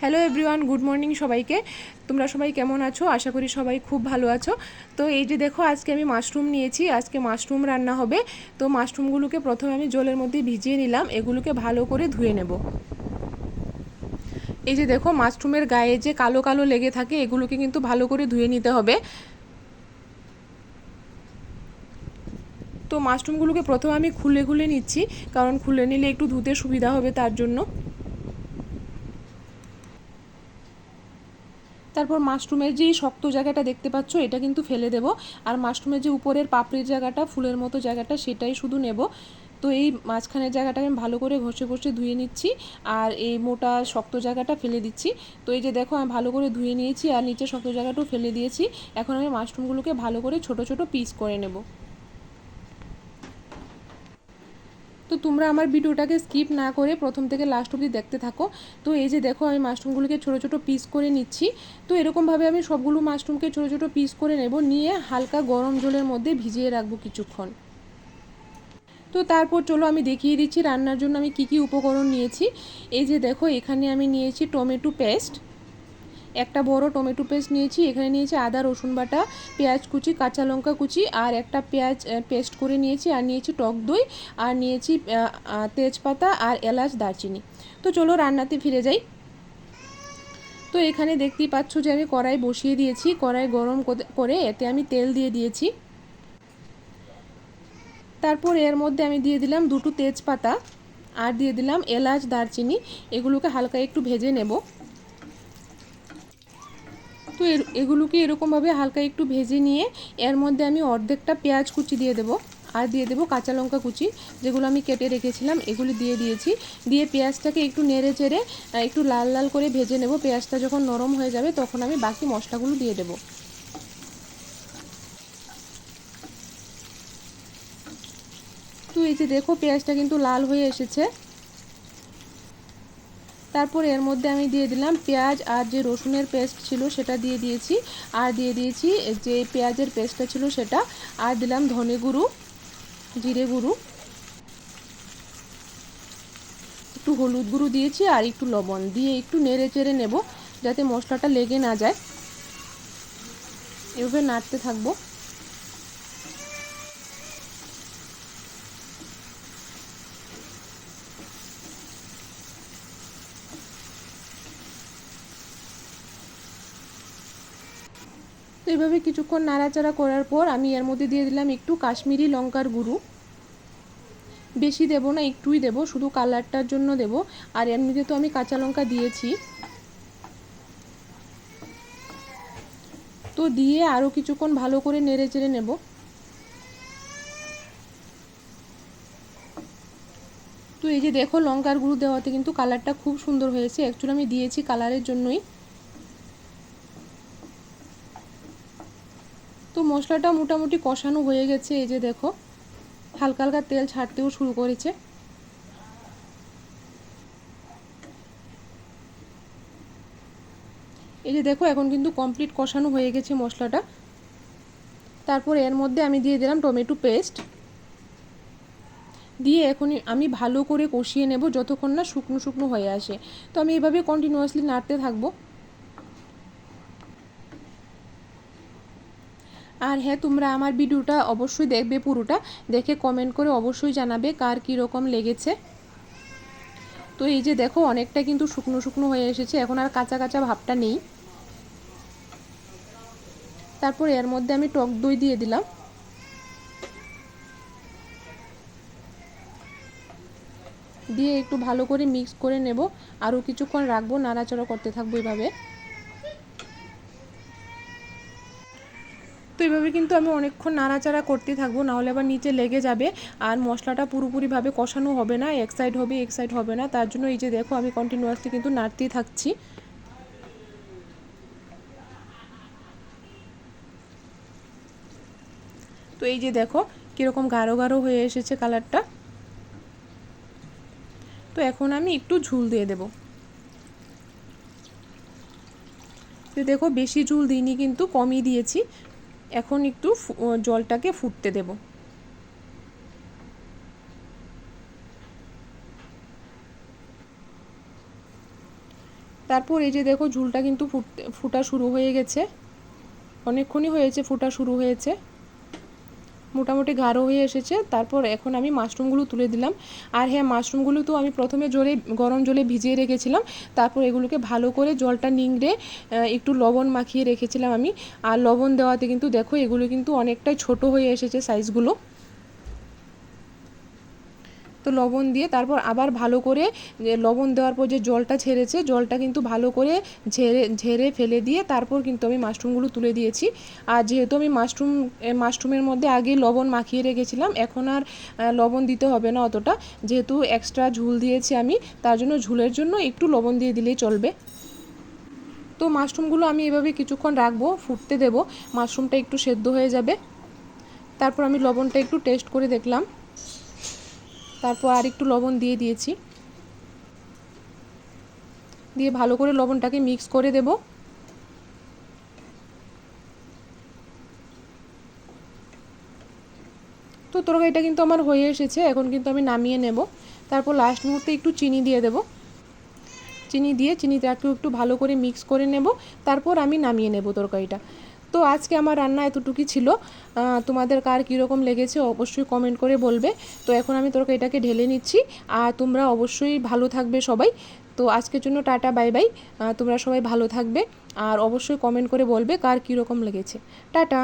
Hello everyone good morning সবাইকে। তোমরা সবাই কেমন আছো? আশা করি সবাই খুব ভালো আছো। তো এই যে দেখো, আজকে আমি মাশরুম নিয়েছি। আজকে মাশরুম রান্না হবে। তো মাশরুমগুলোকে প্রথমে আমি জলের মধ্যে ভিজিয়ে নিলাম। এগুলোকে ভালো করে ধুয়ে নেব। এই যে দেখো মাশরুমের গায়ে যে কালো কালো লেগে থাকে, এগুলোকে কিন্তু ভালো করে ধুয়ে নিতে হবে। তো মাশরুমগুলোকে প্রথমে আমি খুলে খুলে নিচ্ছি। কারণ খুলে নিলে একটু ধুতে সুবিধা হবে তার জন্য। তারপর মাশরুমের যে শক্ত জায়গাটা দেখতে পাচ্ছ, এটা কিন্তু ফেলে দেব। আর মাশরুমের যে উপরের পাপড়ির জায়গাটা, ফুলের মতো জায়গাটা, সেটাই শুধু নেব। তো এই মাঝখানের জায়গাটা আমি ভালো করে ঘষে ঘষে ধুয়ে নিচ্ছি আর এই মোটা শক্ত জায়গাটা ফেলে দিচ্ছি। তো এই যে দেখো, আমি ভালো করে ধুয়ে নিয়েছি আর নিচে শক্ত জায়গাটাও ফেলে দিয়েছি। এখন আমি মাশরুমগুলোকে ভালো করে ছোট ছোট পিস করে নেব। তো তোমরা আমার ভিডিওটাকে স্কিপ না করে প্রথম থেকে লাস্ট অবধি দেখতে থাকো। তো এই যে দেখো, আমি মাশরুমগুলোকে ছোটো ছোটো পিস করে নিচ্ছি। তো এরকমভাবে আমি সবগুলো মাশরুমকে ছোটো ছোটো পিস করে নেব, নিয়ে হালকা গরম জলের মধ্যে ভিজিয়ে রাখব কিছুক্ষণ। তো তারপর চলো আমি দেখিয়ে দিচ্ছি রান্নার জন্য আমি কি কি উপকরণ নিয়েছি। এই যে দেখো, এখানে আমি নিয়েছি টমেটো পেস্ট একটা বড় টমেটো পেস্ট নিয়েছি, এখানে নিয়েছি আদা, রসুন বাটা, পেঁয়াজ কুচি, কাঁচা লঙ্কা কুচি, আর একটা পেঁয়াজ পেস্ট করে নিয়েছি, আর নিয়েছি টক দই, আর নিয়েছি তেজপাতা আর এলাচ দারচিনি। তো চলো রান্নাতে ফিরে যাই। তো এখানে দেখতেই পাচ্ছ যে আমি কড়াই বসিয়ে দিয়েছি, কড়াই গরম করে এতে আমি তেল দিয়ে দিয়েছি। তারপর এর মধ্যে আমি দিয়ে দিলাম দুটো তেজপাতা, আর দিয়ে দিলাম এলাচ, দারচিনি, এগুলোকে হালকা একটু ভেজে নেব। তো এগুলোকে এরকমভাবে হালকা একটু ভেজে নিয়ে এর মধ্যে আমি অর্ধেকটা পেঁয়াজ কুচি দিয়ে দেবো আর দিয়ে দেবো কাঁচা লঙ্কা কুচি, যেগুলো আমি কেটে রেখেছিলাম, এগুলি দিয়ে দিয়েছি। দিয়ে পেঁয়াজটাকে একটু নেড়ে চেড়ে একটু লাল লাল করে ভেজে নেব। পেঁয়াজটা যখন নরম হয়ে যাবে তখন আমি বাকি মশলাগুলো দিয়ে দেবো। তো এই যে দেখো পেঁয়াজটা কিন্তু লাল হয়ে এসেছে। তারপর এর মধ্যে আমি দিয়ে দিলাম পেঁয়াজ আর যে রসুনের পেস্ট ছিল সেটা দিয়ে দিয়েছি। আর দিয়ে দিয়েছি যে পেঁয়াজের পেস্টটা ছিল সেটা। আর দিলাম ধনে গুঁড়ো, জিরে গুঁড়ো। একটু হলুদ গুঁড়ো দিয়েছি আর একটু লবণ। দিয়ে একটু নেড়ে চেড়ে নেব যাতে মশলাটা লেগে না যায়। এভাবে নাড়তে থাকব। তো এভাবে কিছুক্ষণ নাড়াচাড়া করার পর আমি এর মধ্যে দিয়ে দিলাম একটু কাশ্মীরি লঙ্কার গুঁড়ো। বেশি দেব না, একটুই দেব, শুধু কালারটার জন্য দেব। আর এমনিতে তো আমি কাঁচা লঙ্কা দিয়েছি। তো দিয়ে আরও কিছুক্ষণ ভালো করে নেড়ে চেড়ে নেব। তো এই যে দেখো লঙ্কার গুঁড়ো দেওয়াতে কিন্তু কালারটা খুব সুন্দর হয়েছে। অ্যাকচুয়ালি আমি দিয়েছি কালারের জন্যই। তো মশলাটা মোটামুটি কষানো হয়ে গেছে, এই যে দেখো। হালকা হালকা তেল ছাড়তেও শুরু করেছে। এই যে দেখো, এখন কিন্তু কমপ্লিট কষানো হয়ে গেছে মশলাটা। তারপর এর মধ্যে আমি দিয়ে দিলাম টমেটো পেস্ট। দিয়ে এখন আমি ভালো করে কষিয়ে নেব যতক্ষণ না শুকনো শুকনো হয়ে আসে। তো আমি এভাবে কন্টিনিউয়াসলি নাড়তে থাকব। আর হ্যাঁ তোমরা আমার ভিডিওটা অবশ্যই দেখবে পুরোটা। দেখে কমেন্ট করে অবশ্যই জানাবে কার কীরকম লেগেছে। তো এই যে দেখো, অনেকটা কিন্তু শুকনো শুকনো হয়ে এসেছে। এখন আর কাঁচা কাঁচা ভাবটা নেই। তারপর এর মধ্যে আমি টক দই দিয়ে দিলাম। দিয়ে একটু ভালো করে মিক্স করে নেব। আরও কিছুক্ষণ রাখব, নাড়াচাড়া করতে থাকব এভাবে। এইভাবে কিন্তু আমি অনেকক্ষণ নাড়াচাড়া করতে থাকব, নাহলে আবার নিচে লেগে যাবে। আর মশলাটা পুরোপুরিভাবে কষানো হবে না, এক সাইড হবে, এক সাইড হবে না। তার জন্য এই যে দেখো, আমি কন্টিনিউয়াসলি কিন্তু নাড়তেই থাকছি। তো এই যে দেখো, কীরকম গাঢ় গাঢ় হয়ে এসেছে কালারটা। তো এখন আমি একটু ঝুল দিয়ে দেবো। তো দেখো, বেশি ঝুল দিইনি কিন্তু কমই দিয়েছি। এখন একটু জলটাকে ফুটতে দেব। তারপর এই যে দেখো ঝুলটা কিন্তু ফুটতে ফুটা শুরু হয়ে গেছে। অনেকক্ষণই হয়েছে, ফুটা শুরু হয়েছে। মোটামুটি গাঢ় হয়ে এসেছে। তারপর এখন আমি মাশরুমগুলো তুলে দিলাম। আর হ্যাঁ মাশরুমগুলো তো আমি প্রথমে জলে, গরম জলে ভিজিয়ে রেখেছিলাম। তারপর এগুলোকে ভালো করে জলটা নিংড়ে একটু লবণ মাখিয়ে রেখেছিলাম আমি। আর লবণ দেওয়াতে কিন্তু দেখো, এগুলো কিন্তু অনেকটাই ছোট হয়ে এসেছে সাইজগুলো তো লবণ দিয়ে তারপর আবার ভালো করে লবণ দেওয়ার পর যে জলটা ছেড়েছে, জলটা কিন্তু ভালো করে ঝেড়ে ঝেড়ে ফেলে দিয়ে তারপর কিন্তু আমি মাশরুমগুলো তুলে দিয়েছি। আর যেহেতু আমি মাশরুম মাশরুমের মধ্যে আগে লবণ মাখিয়ে রেখেছিলাম, এখন আর লবণ দিতে হবে না অতটা। যেহেতু এক্সট্রা ঝুল দিয়েছি আমি, তার জন্য ঝুলের জন্য একটু লবণ দিয়ে দিলেই চলবে। তো মাশরুমগুলো আমি এভাবে কিছুক্ষণ রাখব, ফুটতে দেব। মাশরুমটা একটু সেদ্ধ হয়ে যাবে। তারপর আমি লবণটা একটু টেস্ট করে দেখলাম। তারপর আর একটু লবণ দিয়ে দিয়েছি। দিয়ে ভালো করে লবণটাকে মিক্স করে দেব। তো তরকারিটা কিন্তু আমার হয়ে এসেছে, এখন কিন্তু আমি নামিয়ে নেব। তারপর লাস্ট মুহূর্তে একটু চিনি দিয়ে দেব। চিনি দিয়ে চিনিটাকে একটু ভালো করে মিক্স করে নেব। তারপর আমি নামিয়ে নেব তরকারিটা। তো আজকে আমার রান্না এতটুকুই ছিল। তোমাদের কার কীরকম লেগেছে অবশ্যই কমেন্ট করে বলবে। তো এখন আমি তরকারিটাকে ঢেলে নিচ্ছি আর তোমরা অবশ্যই ভালো থাকবে সবাই। তো আজকের জন্য টাটা বাই বাই তোমরা সবাই ভালো থাকবে আর অবশ্যই কমেন্ট করে বলবে কার কীরকম লেগেছে। টাটা।